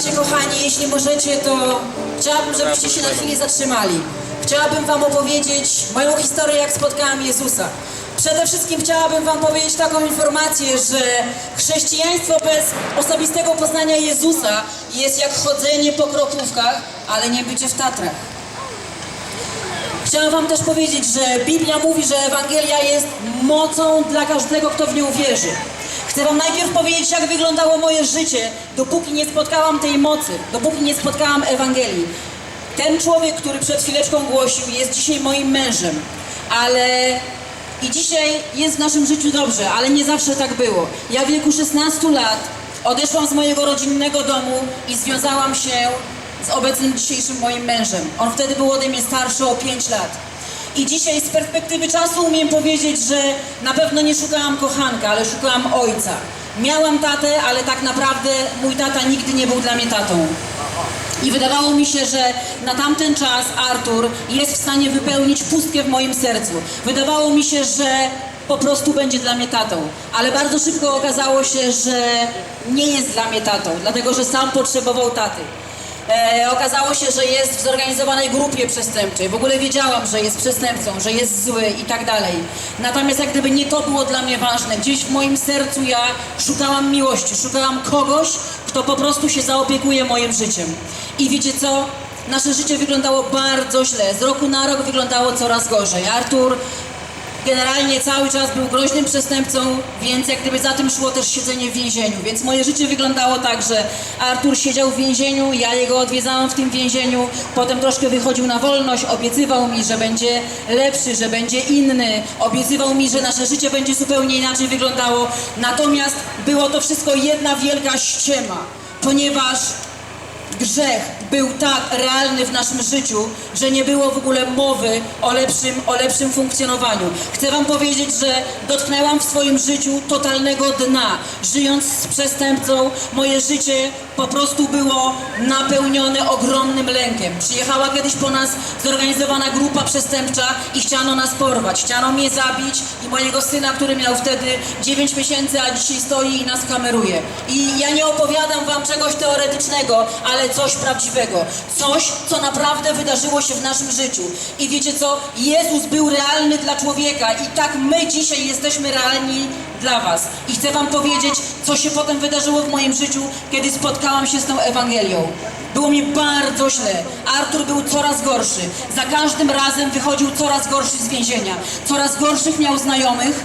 Słuchajcie, kochani, jeśli możecie, to chciałabym, żebyście się na chwilę zatrzymali. Chciałabym Wam opowiedzieć moją historię, jak spotkałam Jezusa. Przede wszystkim chciałabym Wam powiedzieć taką informację, że chrześcijaństwo bez osobistego poznania Jezusa jest jak chodzenie po kroplówkach, ale nie bycie w Tatrach. Chciałam Wam też powiedzieć, że Biblia mówi, że Ewangelia jest mocą dla każdego, kto w nią wierzy. Chcę Wam najpierw powiedzieć, jak wyglądało moje życie, dopóki nie spotkałam tej mocy, dopóki nie spotkałam Ewangelii. Ten człowiek, który przed chwileczką głosił, jest dzisiaj moim mężem, ale i dzisiaj jest w naszym życiu dobrze, ale nie zawsze tak było. Ja w wieku 16 lat odeszłam z mojego rodzinnego domu i związałam się z obecnym dzisiejszym moim mężem. On wtedy był ode mnie starszy o 5 lat. I dzisiaj z perspektywy czasu umiem powiedzieć, że na pewno nie szukałam kochanka, ale szukałam ojca. Miałam tatę, ale tak naprawdę mój tata nigdy nie był dla mnie tatą. I wydawało mi się, że na tamten czas Artur jest w stanie wypełnić pustkę w moim sercu. Wydawało mi się, że po prostu będzie dla mnie tatą. Ale bardzo szybko okazało się, że nie jest dla mnie tatą, dlatego że sam potrzebował taty. E, okazało się, że jest w zorganizowanej grupie przestępczej. W ogóle wiedziałam, że jest przestępcą, że jest zły i tak dalej. Natomiast jak gdyby nie to było dla mnie ważne. Gdzieś w moim sercu ja szukałam miłości, szukałam kogoś, kto po prostu się zaopiekuje moim życiem. I wiecie co? Nasze życie wyglądało bardzo źle. Z roku na rok wyglądało coraz gorzej. Artur generalnie cały czas był groźnym przestępcą, więc jak gdyby za tym szło też siedzenie w więzieniu. Więc moje życie wyglądało tak, że Artur siedział w więzieniu, ja jego odwiedzałam w tym więzieniu, potem troszkę wychodził na wolność, obiecywał mi, że będzie lepszy, że będzie inny, obiecywał mi, że nasze życie będzie zupełnie inaczej wyglądało. Natomiast było to wszystko jedna wielka ściema, ponieważ grzech był tak realny w naszym życiu, że nie było w ogóle mowy o lepszym, o lepszym funkcjonowaniu. Chcę Wam powiedzieć, że dotknęłam w swoim życiu totalnego dna. Żyjąc z przestępcą, moje życie po prostu było napełnione ogromnym lękiem. Przyjechała kiedyś po nas zorganizowana grupa przestępcza i chciano nas porwać. Chciano mnie zabić i mojego syna, który miał wtedy 9 miesięcy, a dzisiaj stoi i nas kameruje. I ja nie opowiadam Wam czegoś teoretycznego, ale coś prawdziwego. Coś, co naprawdę wydarzyło się w naszym życiu. I wiecie co? Jezus był realny dla człowieka i tak my dzisiaj jesteśmy realni dla Was. I chcę Wam powiedzieć, co się potem wydarzyło w moim życiu, kiedy spotkałam się z tą Ewangelią. Było mi bardzo źle. Artur był coraz gorszy. Za każdym razem wychodził coraz gorszy z więzienia. Coraz gorszych miał znajomych.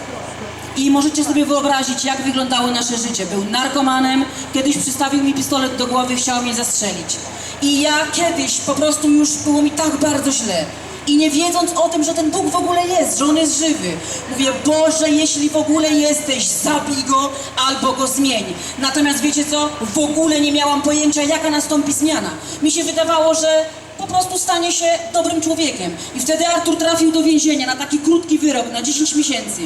I możecie sobie wyobrazić, jak wyglądało nasze życie. Był narkomanem, kiedyś przystawił mi pistolet do głowy, chciał mnie zastrzelić. I ja kiedyś po prostu już było mi tak bardzo źle. I nie wiedząc o tym, że ten Bóg w ogóle jest, że On jest żywy. Mówię, Boże, jeśli w ogóle jesteś, zabij Go albo Go zmień. Natomiast wiecie co? W ogóle nie miałam pojęcia, jaka nastąpi zmiana. Mi się wydawało, że po prostu stanie się dobrym człowiekiem. I wtedy Artur trafił do więzienia na taki krótki wyrok, na 10 miesięcy.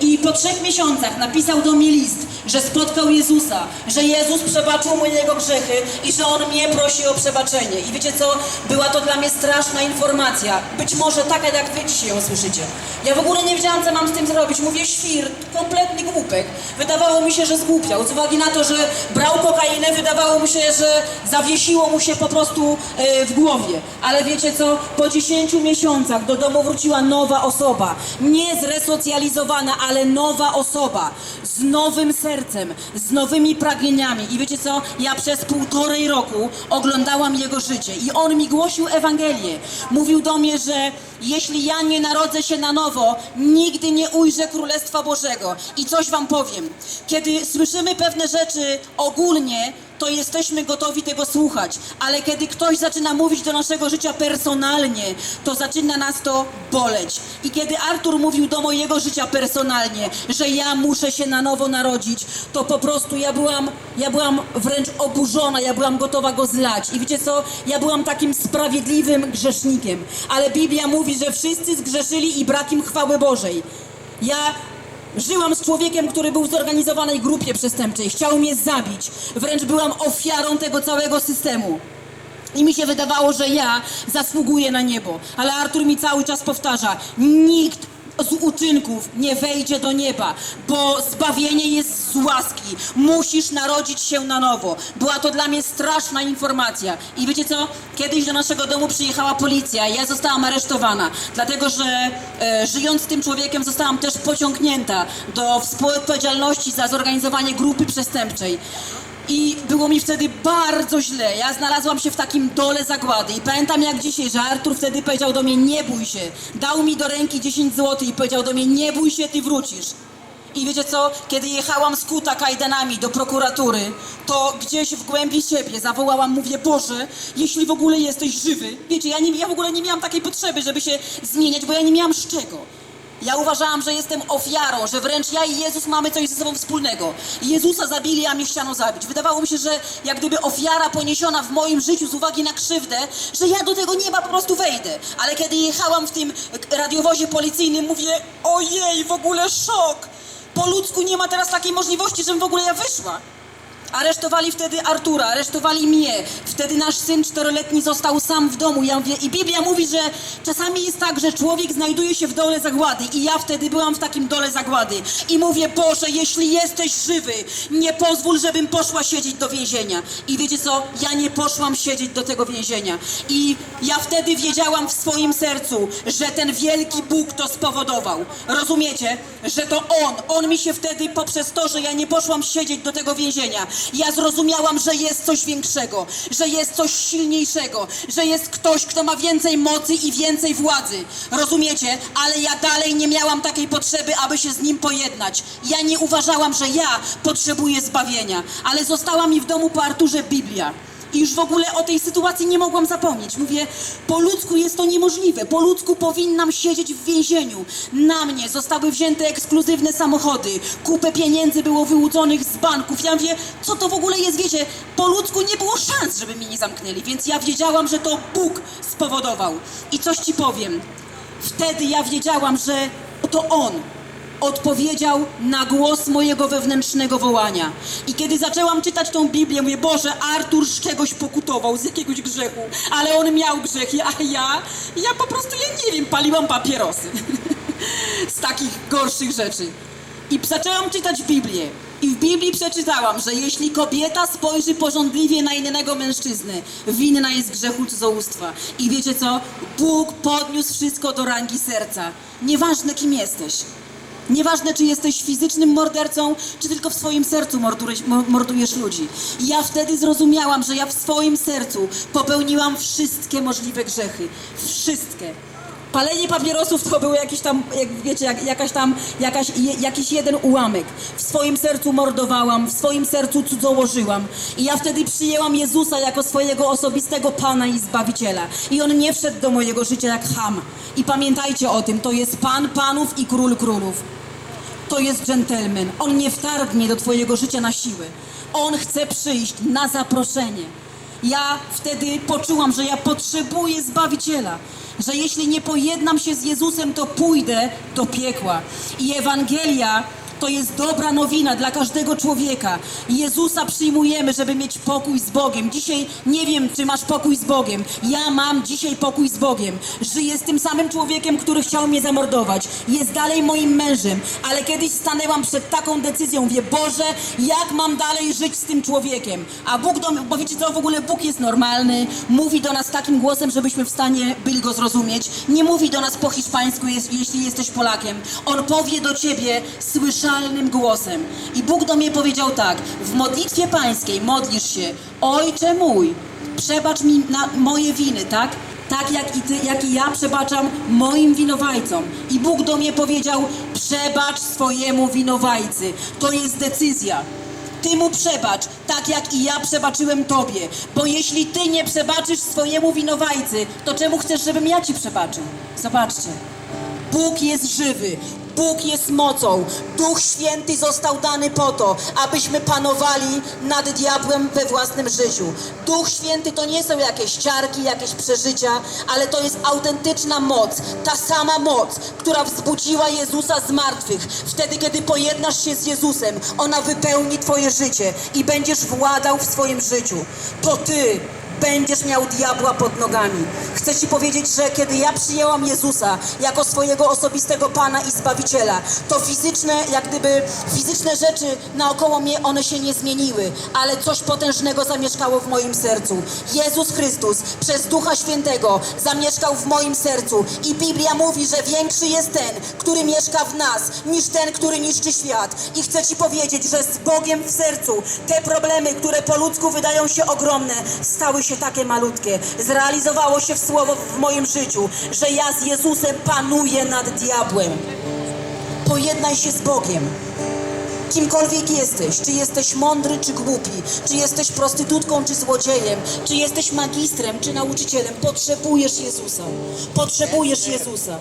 I po trzech miesiącach napisał do mnie list, że spotkał Jezusa, że Jezus przebaczył mu jego grzechy i że On mnie prosi o przebaczenie. I wiecie co? Była to dla mnie straszna informacja. Być może taka, jak wy dzisiaj ją słyszycie. Ja w ogóle nie wiedziałam, co mam z tym zrobić. Mówię, świr, kompletny głupek. Wydawało mi się, że zgłupiał. Z uwagi na to, że brał kokainę, wydawało mi się, że zawiesiło mu się po prostu e, w głowie. Ale wiecie co? Po 10 miesiącach do domu wróciła nowa osoba. Nie zresocjalizowana, ale nowa osoba. Z nowym sercem, z nowymi pragnieniami. I wiecie co? Ja przez półtorej roku oglądałam jego życie i on mi głosił Ewangelię. Mówił do mnie, że jeśli ja nie narodzę się na nowo, nigdy nie ujrzę Królestwa Bożego. I coś wam powiem. Kiedy słyszymy pewne rzeczy ogólnie, to jesteśmy gotowi tego słuchać. Ale kiedy ktoś zaczyna mówić do naszego życia personalnie, to zaczyna nas to boleć. I kiedy Artur mówił do mojego życia personalnie, że ja muszę się na nowo narodzić, to po prostu ja byłam, ja byłam wręcz oburzona, ja byłam gotowa go zlać. I wiecie co? Ja byłam takim sprawiedliwym grzesznikiem. Ale Biblia mówi, że wszyscy zgrzeszyli i brak im chwały Bożej. Ja Żyłam z człowiekiem, który był w zorganizowanej grupie przestępczej. Chciał mnie zabić. Wręcz byłam ofiarą tego całego systemu. I mi się wydawało, że ja zasługuję na niebo. Ale Artur mi cały czas powtarza: nikt z uczynków nie wejdzie do nieba, bo zbawienie jest z łaski. Musisz narodzić się na nowo. Była to dla mnie straszna informacja. I wiecie co? Kiedyś do naszego domu przyjechała policja ja zostałam aresztowana, dlatego że e, żyjąc z tym człowiekiem zostałam też pociągnięta do współodpowiedzialności za zorganizowanie grupy przestępczej. I było mi wtedy bardzo źle. Ja znalazłam się w takim dole zagłady. I pamiętam jak dzisiaj, że Artur wtedy powiedział do mnie, nie bój się. Dał mi do ręki 10 zł i powiedział do mnie, nie bój się, ty wrócisz. I wiecie co? Kiedy jechałam z kuta kajdanami do prokuratury, to gdzieś w głębi siebie zawołałam, mówię, Boże, jeśli w ogóle jesteś żywy. Wiecie, ja, nie, ja w ogóle nie miałam takiej potrzeby, żeby się zmieniać, bo ja nie miałam z czego. Ja uważałam, że jestem ofiarą, że wręcz ja i Jezus mamy coś ze sobą wspólnego. Jezusa zabili, a mnie chciano zabić. Wydawało mi się, że jak gdyby ofiara poniesiona w moim życiu z uwagi na krzywdę, że ja do tego nieba po prostu wejdę. Ale kiedy jechałam w tym radiowozie policyjnym, mówię, ojej, w ogóle szok. Po ludzku nie ma teraz takiej możliwości, żebym w ogóle ja wyszła. Aresztowali wtedy Artura, aresztowali mnie. Wtedy nasz syn czteroletni został sam w domu. Ja mówię, I Biblia mówi, że czasami jest tak, że człowiek znajduje się w dole zagłady. I ja wtedy byłam w takim dole zagłady. I mówię, Boże, jeśli jesteś żywy, nie pozwól, żebym poszła siedzieć do więzienia. I wiecie co? Ja nie poszłam siedzieć do tego więzienia. I ja wtedy wiedziałam w swoim sercu, że ten wielki Bóg to spowodował. Rozumiecie? Że to On. On mi się wtedy poprzez to, że ja nie poszłam siedzieć do tego więzienia, ja zrozumiałam, że jest coś większego, że jest coś silniejszego, że jest ktoś, kto ma więcej mocy i więcej władzy. Rozumiecie? Ale ja dalej nie miałam takiej potrzeby, aby się z nim pojednać. Ja nie uważałam, że ja potrzebuję zbawienia, ale została mi w domu po Arturze Biblia. I już w ogóle o tej sytuacji nie mogłam zapomnieć. Mówię, po ludzku jest to niemożliwe. Po ludzku powinnam siedzieć w więzieniu. Na mnie zostały wzięte ekskluzywne samochody. Kupę pieniędzy było wyłudzonych z banków. Ja mówię, co to w ogóle jest, wiecie? Po ludzku nie było szans, żeby mnie nie zamknęli. Więc ja wiedziałam, że to Bóg spowodował. I coś ci powiem. Wtedy ja wiedziałam, że to On odpowiedział na głos mojego wewnętrznego wołania. I kiedy zaczęłam czytać tą Biblię, mówię, Boże, Artur z czegoś pokutował, z jakiegoś grzechu, ale on miał grzech, a ja, ja po prostu, ja nie wiem, paliłam papierosy. z takich gorszych rzeczy. I zaczęłam czytać Biblię. I w Biblii przeczytałam, że jeśli kobieta spojrzy porządliwie na innego mężczyznę, winna jest grzechu cudzołóstwa. I wiecie co? Bóg podniósł wszystko do rangi serca. Nieważne kim jesteś. Nieważne, czy jesteś fizycznym mordercą, czy tylko w swoim sercu mordujesz, mo- mordujesz ludzi. Ja wtedy zrozumiałam, że ja w swoim sercu popełniłam wszystkie możliwe grzechy. Wszystkie. Palenie papierosów to był jakiś tam, jak wiecie, jak, jakaś tam, jakaś, je, jakiś jeden ułamek. W swoim sercu mordowałam, w swoim sercu cudzołożyłam. I ja wtedy przyjęłam Jezusa jako swojego osobistego Pana i Zbawiciela. I On nie wszedł do mojego życia jak ham. I pamiętajcie o tym, to jest Pan Panów i Król Królów. To jest dżentelmen. On nie wtargnie do Twojego życia na siłę. On chce przyjść na zaproszenie. Ja wtedy poczułam, że ja potrzebuję Zbawiciela. Że jeśli nie pojednam się z Jezusem, to pójdę do piekła. I Ewangelia to jest dobra nowina dla każdego człowieka. Jezusa przyjmujemy, żeby mieć pokój z Bogiem. Dzisiaj nie wiem, czy masz pokój z Bogiem. Ja mam dzisiaj pokój z Bogiem. Żyję z tym samym człowiekiem, który chciał mnie zamordować. Jest dalej moim mężem, ale kiedyś stanęłam przed taką decyzją. Mówię, Boże, jak mam dalej żyć z tym człowiekiem? A Bóg do bo wiecie co, w ogóle Bóg jest normalny. Mówi do nas takim głosem, żebyśmy w stanie byli go zrozumieć. Nie mówi do nas po hiszpańsku, jeśli jesteś Polakiem. On powie do ciebie głosem. I Bóg do mnie powiedział tak, w modlitwie pańskiej modlisz się, Ojcze mój, przebacz mi moje winy, tak? Tak jak i ty, jak i ja przebaczam moim winowajcom. I Bóg do mnie powiedział, przebacz swojemu winowajcy. To jest decyzja. Ty mu przebacz, tak jak i ja przebaczyłem tobie. Bo jeśli ty nie przebaczysz swojemu winowajcy, to czemu chcesz, żebym ja ci przebaczył? Zobaczcie. Bóg jest żywy. Bóg jest mocą. Duch Święty został dany po to, abyśmy panowali nad diabłem we własnym życiu. Duch Święty to nie są jakieś ciarki, jakieś przeżycia, ale to jest autentyczna moc. Ta sama moc, która wzbudziła Jezusa z martwych. Wtedy, kiedy pojednasz się z Jezusem, ona wypełni Twoje życie i będziesz władał w swoim życiu. To Ty będziesz miał diabła pod nogami. Chcę Ci powiedzieć, że kiedy ja przyjęłam Jezusa jako swojego osobistego Pana i Zbawiciela, to fizyczne, jak gdyby fizyczne rzeczy naokoło mnie, one się nie zmieniły, ale coś potężnego zamieszkało w moim sercu. Jezus Chrystus przez Ducha Świętego zamieszkał w moim sercu i Biblia mówi, że większy jest ten, który mieszka w nas, niż ten, który niszczy świat. I chcę Ci powiedzieć, że z Bogiem w sercu te problemy, które po ludzku wydają się ogromne, stały się takie malutkie. Zrealizowało się w słowo w moim życiu, że ja z Jezusem panuję nad diabłem. Pojednaj się z Bogiem. Kimkolwiek jesteś, czy jesteś mądry, czy głupi, czy jesteś prostytutką, czy złodziejem, czy jesteś magistrem, czy nauczycielem, potrzebujesz Jezusa. Potrzebujesz Jezusa.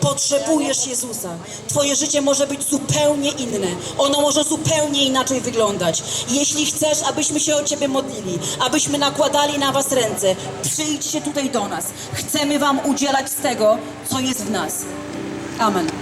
Potrzebujesz Jezusa. Twoje życie może być zupełnie inne. Ono może zupełnie inaczej wyglądać. Jeśli chcesz, abyśmy się o Ciebie modlili, abyśmy nakładali na Was ręce, przyjdźcie tutaj do nas. Chcemy Wam udzielać z tego, co jest w nas. Amen.